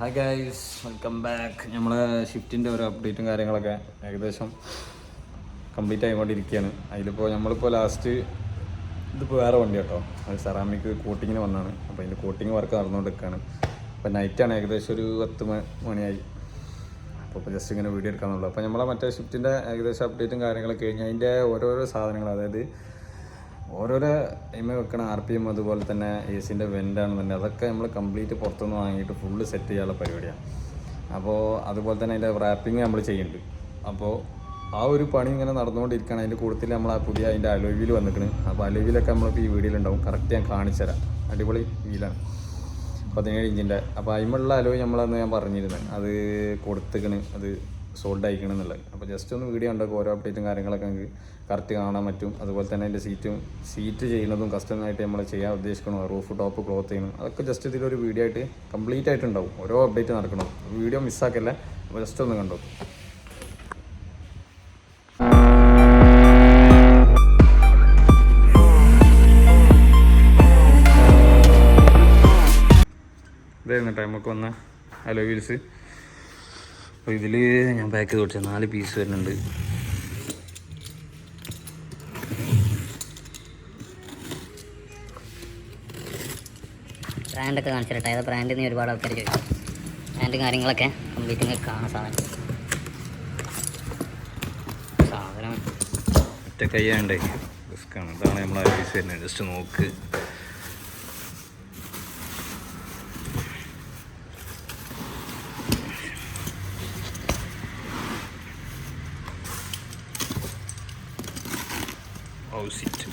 Hi guys welcome back നമ്മളെ ഷിഫ്റ്റിന്റെ ഒരു അപ്ഡേറ്റും കാര്യങ്ങളൊക്കെ ഏകദേശം കംപ്ലീറ്റ് ആയിക്കൊണ്ടിരിക്കുകയാണ്. അതിലിപ്പോൾ നമ്മളിപ്പോൾ ലാസ്റ്റ് ഇതിപ്പോൾ വേറെ വണ്ടി കേട്ടോ. അത് സെറാമിക് കോട്ടിങ്ങിന് വന്നാണ് അപ്പോൾ അതിന്റെ കോട്ടിങ് വർക്ക് നടന്നുകൊണ്ടിരിക്കുകയാണ് അപ്പോൾ നൈറ്റാണ് ഏകദേശം ഒരു പത്ത് മണിയായി. അപ്പോൾ ഇപ്പോൾ ജസ്റ്റ് ഇങ്ങനെ വീഡിയോ എടുക്കാമെന്നുള്ളൂ അപ്പോൾ നമ്മളെ മറ്റേ ഷിഫ്റ്റിന്റെ ഏകദേശം അപ്ഡേറ്റും കാര്യങ്ങളൊക്കെ കഴിഞ്ഞ് അതിന്റെ ഓരോരോ സാധനങ്ങൾ അതായത് ഓരോരോ ഇമ വെക്കണ ആർ പി എം അതുപോലെ തന്നെ എ സിന്റെ വെന്റാണെന്നുണ്ടെങ്കിൽ അതൊക്കെ നമ്മൾ കംപ്ലീറ്റ് പുറത്തുനിന്ന് വാങ്ങിയിട്ട് ഫുള്ള് സെറ്റ് ചെയ്യാനുള്ള പരിപാടിയാണ്. അപ്പോൾ അതുപോലെ തന്നെ അതിന്റെ റാപ്പിംഗ് നമ്മൾ ചെയ്യുന്നുണ്ട്. അപ്പോൾ ആ ഒരു പണി ഇങ്ങനെ നടന്നുകൊണ്ടിരിക്കുകയാണ്. അതിന്റെ കൂടുതൽ നമ്മൾ ആ പുതിയ അതിന്റെ അലോവിയിൽ വന്നിട്ടുണ്ട് അപ്പോൾ അലോയിലൊക്കെ നമ്മളിപ്പോൾ ഈ വീഡിയോയിലുണ്ടാവും കറക്റ്റ് ഞാൻ കാണിച്ചു തരാം. അടിപൊളി വീലാണ്. പതിനേഴ് ഇഞ്ചിന്റെ അപ്പോൾ അതിമുള്ള അലോയ് നമ്മളന്ന് ഞാൻ പറഞ്ഞിരുന്നത് അത് കൊടുത്തിക്കണ് അത് സോൾഡ് ആയിരിക്കണം എന്നുള്ളത്. അപ്പോൾ ജസ്റ്റ് ഒന്ന് വീഡിയോ ഉണ്ടാക്കും ഓരോ അപ്ഡേറ്റും കാര്യങ്ങളൊക്കെ നമുക്ക് കറക്റ്റ് കാണാൻ പറ്റും. അതുപോലെ തന്നെ അതിന്റെ സീറ്റും സീറ്റ് ചെയ്യുന്നതും കസ്റ്റമായിട്ട് നമ്മൾ ചെയ്യാൻ ഉദ്ദേശിക്കണോ റൂഫ് ടോപ്പ് ക്ലോത്ത് ചെയ്യണം അതൊക്കെ ജസ്റ്റ് ഇതിലൊരു വീഡിയോ ആയിട്ട് കംപ്ലീറ്റ് ആയിട്ടുണ്ടാവും. ഓരോ അപ്ഡേറ്റ് നടക്കണം. വീഡിയോ മിസ്സാക്കല്ല അപ്പോൾ ജസ്റ്റ് ഒന്ന് കണ്ടോ? ഇതായിരുന്നു കേട്ടോ നമുക്ക് വന്ന. ഹലോ വീൽസ് അപ്പോൾ ഇതിൽ ഞാൻ പാക്ക് ചെയ്ത് കൊടുത്തത് നാല് പീസ് വരുന്നുണ്ട്. ബ്രാൻഡൊക്കെ കാണിച്ചിട്ടെ ഏതാ ബ്രാൻഡിൽ നിന്ന് ഒരുപാട് ആൾക്കാർ ചോദിക്കും. ബ്രാൻഡും കാര്യങ്ങളൊക്കെ കംപ്ലീറ്റ് ഇങ്ങനെ കാണാൻ സാധനം. സാധനം. ഒറ്റ കൈ ആണ്ടേ റിസ്ക്കാണ് ഇതാണ് നമ്മൾ ആ പീസ് വരുന്നത്. ജസ്റ്റ് നോക്ക് ഓ സിറ്റ്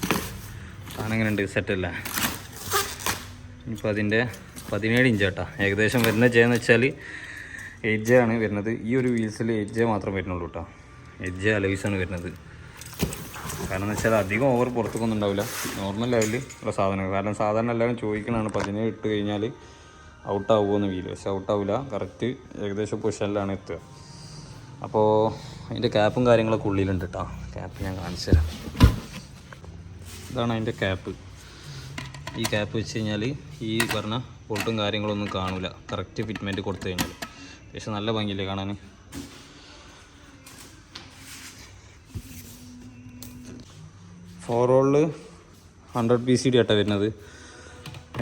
ഉണ്ട് സെറ്റല്ലേ ഇനിയിപ്പോൾ അതിന്റെ പതിനേഴ് ഇഞ്ച് കേട്ടോ ഏകദേശം വരുന്ന ജെ എന്ന് വെച്ചാൽ എയ്റ്റ് ആണ് വരുന്നത്. ഈ ഒരു വീൽസിൽ എയ്റ്റ് ജെ മാത്രം വരുന്നുള്ളൂ കേട്ടോ എയ്റ്റ് ജെ വരുന്നത്. കാരണം എന്ന് വെച്ചാൽ അധികം ഓവർ പുറത്തേക്കൊന്നും ഉണ്ടാവില്ല. നോർമൽ ലെവലിൽ ഉള്ള സാധനങ്ങൾ. കാരണം സാധാരണ എല്ലാവരും ചോദിക്കണതാണ് പതിനേഴ് ഇട്ട് കഴിഞ്ഞാൽ ഔട്ടാവുമെന്ന് വീൽ പക്ഷെ ഔട്ടാവില്ല കറക്റ്റ് ഏകദേശം പൊസിഷനിലാണ് എത്തുക. അപ്പോൾ അതിന്റെ ക്യാപ്പും കാര്യങ്ങളൊക്കെ ഉള്ളിലുണ്ട് കേട്ടോ ക്യാപ്പ് ഞാൻ കാണിച്ചു തരാം ഇതാണ് അതിന്റെ ക്യാപ്പ് ഈ ക്യാപ്പ് വെച്ച് കഴിഞ്ഞാൽ ഈ പറഞ്ഞ പൊട്ടും കാര്യങ്ങളൊന്നും കാണില്ല കറക്റ്റ് ഫിറ്റ്മെന്റ് കൊടുത്തു കഴിഞ്ഞാൽ പക്ഷെ നല്ല ഭംഗിയില്ലേ കാണാൻ ഫോർ റോളിൽ ഹൺഡ്രഡ് പി സി ഡി ആട്ടാണ് വരുന്നത്.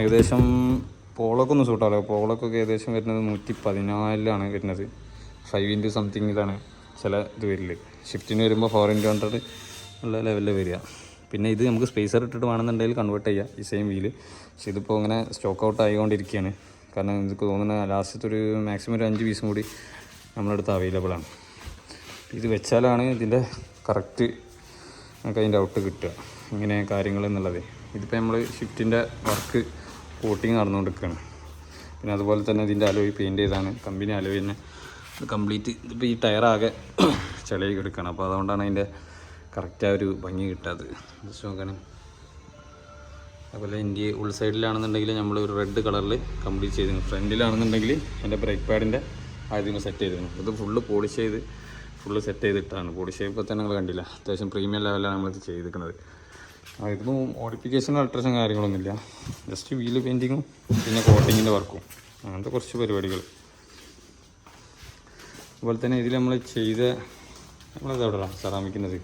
ഏകദേശം പോളൊക്കെ ഒന്ന് സൂട്ടാലോ പോളൊക്കെ ഏകദേശം വരുന്നത് നൂറ്റി പതിനാലിലാണ് വരുന്നത്. ഫൈവ് ഇന്റു സംതിങ് ഇതാണ് ചില ഇത് വരില്ല? ഷിഫ്റ്റിന് വരുമ്പോൾ ഫോർ ഇന്റു ഹൺഡ്രഡ് ഉള്ള ലെവലിൽ വരിക. പിന്നെ ഇത് നമുക്ക് സ്പേസർ ഇട്ടിട്ട് വേണമെന്നുണ്ടെങ്കിൽ കൺവേർട്ട് ചെയ്യാം ഈ സെയിം വീൽ പക്ഷേ ഇതിപ്പോൾ അങ്ങനെ സ്റ്റോക്ക് ഔട്ട് ആയിക്കൊണ്ടിരിക്കുകയാണ്. കാരണം എനിക്ക് തോന്നുന്ന ലാസ്റ്റത്തെ ഒരു മാക്സിമം ഒരു അഞ്ച് പീസും കൂടി നമ്മളടുത്ത് അവൈലബിൾ ആണ്. ഇത് വെച്ചാലാണ് ഇതിന്റെ കറക്റ്റ് നമുക്ക് അതിന്റെ ഔട്ട് കിട്ടുക. ഇങ്ങനെ കാര്യങ്ങൾ എന്നുള്ളത്. ഇതിപ്പോൾ നമ്മൾ ഷിഫ്റ്റിന്റെ വർക്ക് കോട്ടിങ് നടന്നുകൊണ്ടിരിക്കുകയാണ്. പിന്നെ അതുപോലെ തന്നെ ഇതിന്റെ അലോയ് പെയിന്റ് ചെയ്താണ്. കമ്പനി അലോയ് തന്നെ കംപ്ലീറ്റ് ഇതിപ്പോൾ ഈ ടയറാകെ ചെളിയൊക്കെ കിടക്കുകയാണ്. അപ്പോൾ അതുകൊണ്ടാണ് അതിന്റെ കറക്റ്റ് ആ ഒരു ഭംഗി കിട്ടാത്തത് ജസ്റ്റ് നോക്കണേ. അതുപോലെ ഇന്ത്യ ഉൾ സൈഡിലാണെന്നുണ്ടെങ്കിൽ നമ്മൾ ഒരു റെഡ് കളറിൽ കംപ്ലീറ്റ് ചെയ്തിരുന്നു. ഫ്രണ്ടിലാണെന്നുണ്ടെങ്കിൽ എന്റെ ബ്രേക്ക് പാഡിന്റെ ആദ്യം സെറ്റ് ചെയ്തിരുന്നു. ഇത് ഫുള്ള് പോളിഷ് ചെയ്ത് ഫുള്ള് സെറ്റ് ചെയ്തിട്ടാണ്. പോളിഷ് ചെയ്യുമ്പോൾ തന്നെ നിങ്ങൾ കണ്ടില്ല. അത്യാവശ്യം പ്രീമിയം ലെവലാണ് നമ്മളിത് ചെയ്തിരിക്കുന്നത്. ഇതിപ്പോൾ മോഡിഫിക്കേഷനോ അൾട്രേഷൻ കാര്യങ്ങളൊന്നുമില്ല. ജസ്റ്റ് വീൽ പെയിന്റിങ്ങും പിന്നെ കോട്ടിങ്ങിന്റെ വർക്കും അങ്ങനത്തെ കുറച്ച് പരിപാടികൾ അതുപോലെ തന്നെ ഇതിൽ നമ്മൾ ചെയ്ത നമ്മളത് എവിടെയാണ് സെറാമിക്കുന്നത്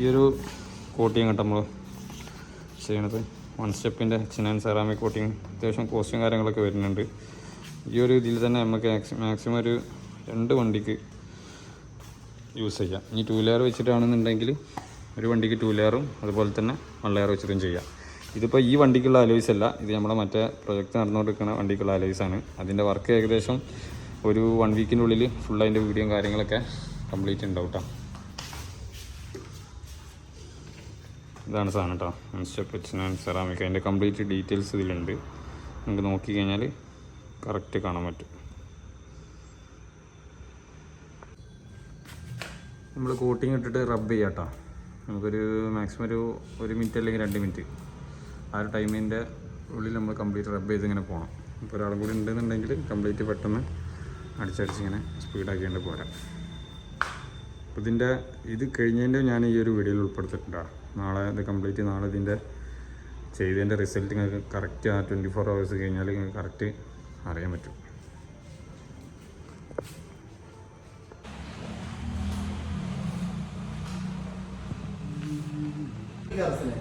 ഈ ഒരു കോട്ടിങ് കേട്ടോ നമ്മൾ ചെയ്യണത്. വൺ സ്റ്റെപ്പിന്റെ ചിനാൻ സെറാമിക് കോട്ടിങ് അത്യാവശ്യം കോസ്റ്റും കാര്യങ്ങളൊക്കെ വരുന്നുണ്ട്. ഈ ഒരു ഇതിൽ തന്നെ നമുക്ക് മാക്സിമം ഒരു രണ്ട് വണ്ടിക്ക് യൂസ് ചെയ്യാം. ഇനി ടൂ ലെയർ വെച്ചിട്ടാണെന്നുണ്ടെങ്കിൽ ഒരു വണ്ടിക്ക് ടൂ ലെയറും അതുപോലെ തന്നെ വൺ ലെയർ വെച്ചിട്ടും ചെയ്യാം. ഇതിപ്പോൾ ഈ വണ്ടിക്കുള്ള അലോയ്സ് അല്ല ഇത് നമ്മുടെ മറ്റേ പ്രൊജക്റ്റ് നടന്നുകൊണ്ടിരിക്കുന്ന വണ്ടിക്കുള്ള അലോയ്സ് ആണ്. അതിന്റെ വർക്ക് ഏകദേശം ഒരു വൺ വീക്കിന്റെ ഉള്ളിൽ ഫുൾ അതിന്റെ വീഡിയോയും കാര്യങ്ങളൊക്കെ കംപ്ലീറ്റ് ഉണ്ടാവും കേട്ടോ ഇതാണ് സാധനം കേട്ടോ സ്റ്റെപ്പ് ആൻഡ് സെറാമിക് അതിന്റെ കംപ്ലീറ്റ് ഡീറ്റെയിൽസ് ഇതിലുണ്ട്. നമുക്ക് നോക്കിക്കഴിഞ്ഞാൽ കറക്റ്റ് കാണാൻ പറ്റും. നമ്മൾ കോട്ടിങ് ഇട്ടിട്ട് റബ്ബ് ചെയ്യാം കേട്ടോ നമുക്കൊരു മാക്സിമം ഒരു ഒരു മിനിറ്റ് അല്ലെങ്കിൽ രണ്ട് മിനിറ്റ് ആ ഒരു ടൈമിന്റെ ഉള്ളിൽ നമ്മൾ കംപ്ലീറ്റ് റബ്ബ് ചെയ്ത് ഇങ്ങനെ പോകണം ഇപ്പോൾ ഒരാളും കൂടി ഉണ്ടെന്നുണ്ടെങ്കിൽ കംപ്ലീറ്റ് പെട്ടെന്ന് അടിച്ചടിച്ച് ഇങ്ങനെ സ്പീഡാക്കിയിട്ട് പോരാം. ഇതിന്റെ ഇത് കഴിഞ്ഞതിന്റെ ഞാൻ ഈ ഒരു വീഡിയോയിൽ ഉൾപ്പെടുത്തിയിട്ടുണ്ടാണ് നാളെ ഇത് കംപ്ലീറ്റ് നാളെ ഇതിന്റെ ചെയ്തതിന്റെ റിസൾട്ട് നിങ്ങൾക്ക് കറക്റ്റ് ആ ട്വന്റി ഫോർ അവേഴ്സ് കഴിഞ്ഞാൽ നിങ്ങൾക്ക് കറക്റ്റ് അറിയാൻ പറ്റും. നമ്മളെ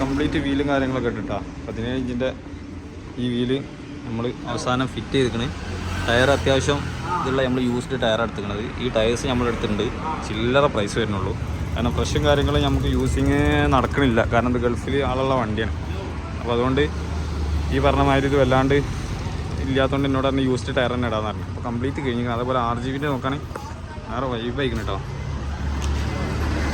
കംപ്ലീറ്റ് വീലും കാര്യങ്ങളൊക്കെ ഇട്ടിട്ടാ. പതിനേഴ് ഇഞ്ചിന്റെ ഈ വീൽ നമ്മൾ അവസാനം ഫിറ്റ് ചെയ്തിരിക്കണേ. ടയർ അത്യാവശ്യം ഇതുള്ള നമ്മൾ യൂസ്ഡ് ടയർ എടുത്തിരിക്കുന്നത് ഈ ടയേഴ്സ് നമ്മൾ എടുത്തിട്ടുണ്ട്. ചില്ലറ പ്രൈസ് വരുന്നുള്ളൂ. കാരണം ഫ്രഷും കാര്യങ്ങളും നമുക്ക് യൂസിങ് നടക്കണില്ല. കാരണം ഇത് ഗൾഫിൽ ആളുള്ള വണ്ടിയാണ്. അപ്പോൾ അതുകൊണ്ട് ഈ പറഞ്ഞ മാതിരി ഇത് വല്ലാണ്ട് ഇല്ലാത്തതുകൊണ്ട് എന്നോട് തന്നെ യൂസ്ഡ് ടയർ തന്നെ ഇടാന്ന് പറഞ്ഞു. അപ്പോൾ കംപ്ലീറ്റ് കഴിഞ്ഞു അതേപോലെ ആർ ജി ബിന്റെ നോക്കുകയാണെങ്കിൽ വേറെ വൈബ് ആയിക്കണം കേട്ടോ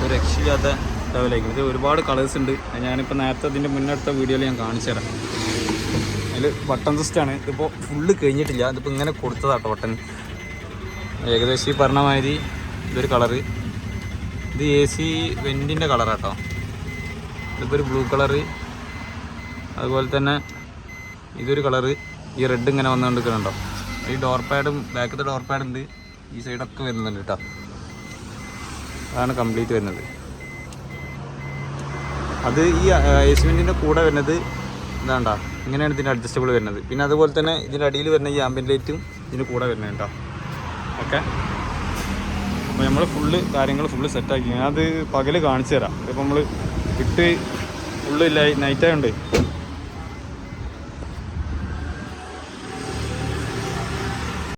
ഒരു രക്ഷയില്ലാത്ത ലെവലായിരിക്കും ഇത് ഒരുപാട് കളേഴ്സ് ഉണ്ട്. ഞാനിപ്പോൾ നേരത്തെ ഇതിന്റെ മുന്നെടുത്ത വീഡിയോയിൽ ഞാൻ കാണിച്ചു തരാം. അതിൽ ബട്ടൺ സിസ്റ്റാണ് ഇതിപ്പോൾ ഫുള്ള് കഴിഞ്ഞിട്ടില്ല. ഇതിപ്പോൾ ഇങ്ങനെ കൊടുത്തതാട്ടോ ബട്ടൺ ഏകദേശം ഈ പറഞ്ഞ മാതിരി ഇതൊരു കളറ് ഇത് എ സി വെന്റിന്റെ കളറാട്ടോ ഇതിപ്പോൾ ഒരു ബ്ലൂ കളറ് അതുപോലെ തന്നെ ഇതൊരു കളറ് ഈ റെഡ് ഇങ്ങനെ വന്നുകൊണ്ടിരിക്കുന്നുണ്ടോ? ഈ ഡോർ പാഡും ബാക്കത്തെ ഡോർ പാഡുണ്ട് ഈ സൈഡൊക്കെ വരുന്നുണ്ട് കേട്ടോ അതാണ് കംപ്ലീറ്റ് വരുന്നത്. അത് ഈ ഏസ്മെന്റിന്റെ കൂടെ വരുന്നത് എന്താണ്ടാ ഇങ്ങനെയാണ് ഇതിന്റെ അഡ്ജസ്റ്റബിൾ വരുന്നത്. പിന്നെ അതുപോലെ തന്നെ ഇതിന്റെ അടിയിൽ വരുന്ന ഈ ആംബിയൻ ലൈറ്റും ഇതിന് കൂടെ വരുന്നത് കേട്ടോ. ഓക്കെ? അപ്പോൾ നമ്മൾ ഫുള്ള് കാര്യങ്ങൾ ഫുള്ള് സെറ്റാക്കി ഞാനത് പകൽ കാണിച്ചു തരാം. ഇതിപ്പോൾ നമ്മൾ ഇട്ട് ഫുള്ള് നൈറ്റ് ആയതുകൊണ്ട്